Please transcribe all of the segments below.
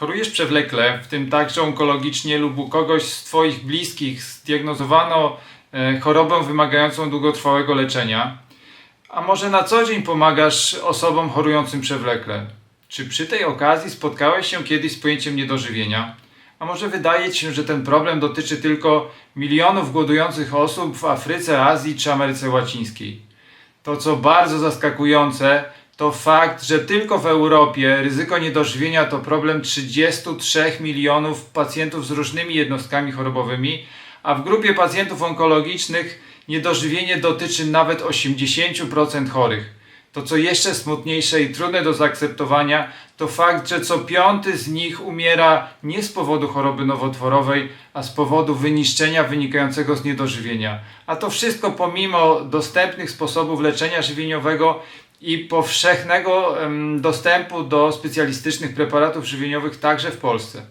chorujesz przewlekle, w tym także onkologicznie lub u kogoś z Twoich bliskich zdiagnozowano e, chorobę wymagającą długotrwałego leczenia, a może na co dzień pomagasz osobom chorującym przewlekle? Czy przy tej okazji spotkałeś się kiedyś z pojęciem niedożywienia? A może wydaje Ci się, że ten problem dotyczy tylko milionów głodujących osób w Afryce, Azji czy Ameryce Łacińskiej? To, co bardzo zaskakujące, to fakt, że tylko w Europie ryzyko niedożywienia to problem 33 milionów pacjentów z różnymi jednostkami chorobowymi, a w grupie pacjentów onkologicznych niedożywienie dotyczy nawet 80% chorych. To, co jeszcze smutniejsze i trudne do zaakceptowania, to fakt, że co piąty z nich umiera nie z powodu choroby nowotworowej, a z powodu wyniszczenia wynikającego z niedożywienia. A to wszystko pomimo dostępnych sposobów leczenia żywieniowego i powszechnego dostępu do specjalistycznych preparatów żywieniowych także w Polsce.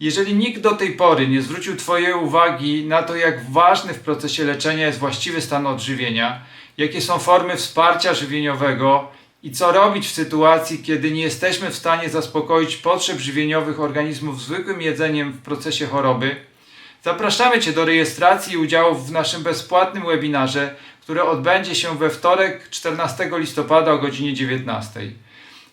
Jeżeli nikt do tej pory nie zwrócił Twojej uwagi na to, jak ważny w procesie leczenia jest właściwy stan odżywienia, jakie są formy wsparcia żywieniowego i co robić w sytuacji, kiedy nie jesteśmy w stanie zaspokoić potrzeb żywieniowych organizmów zwykłym jedzeniem w procesie choroby, zapraszamy Cię do rejestracji i udziału w naszym bezpłatnym webinarze, który odbędzie się we wtorek 14 listopada o godzinie 19.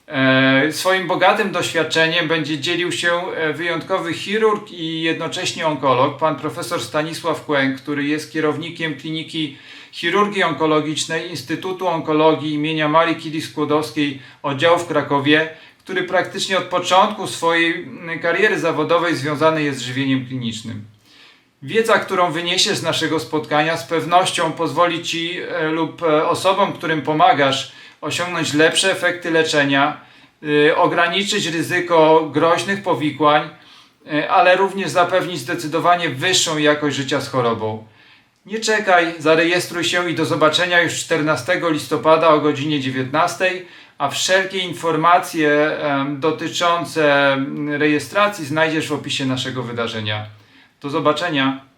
E, Swoim bogatym doświadczeniem będzie dzielił się e, wyjątkowy chirurg i jednocześnie onkolog, pan profesor Stanisław Kłęk, który jest kierownikiem Kliniki Chirurgii Onkologicznej Instytutu Onkologii imienia Marii Curie-Skłodowskiej oddziału w Krakowie, który praktycznie od początku swojej kariery zawodowej związany jest z żywieniem klinicznym. Wiedza, którą wyniesiesz z naszego spotkania, z pewnością pozwoli Ci e, lub e, osobom, którym pomagasz, osiągnąć lepsze efekty leczenia, y, ograniczyć ryzyko groźnych powikłań, ale również zapewnić zdecydowanie wyższą jakość życia z chorobą. Nie czekaj, zarejestruj się i do zobaczenia już 14 listopada o godzinie 19, a wszelkie informacje dotyczące mm, rejestracji znajdziesz w opisie naszego wydarzenia. Do zobaczenia.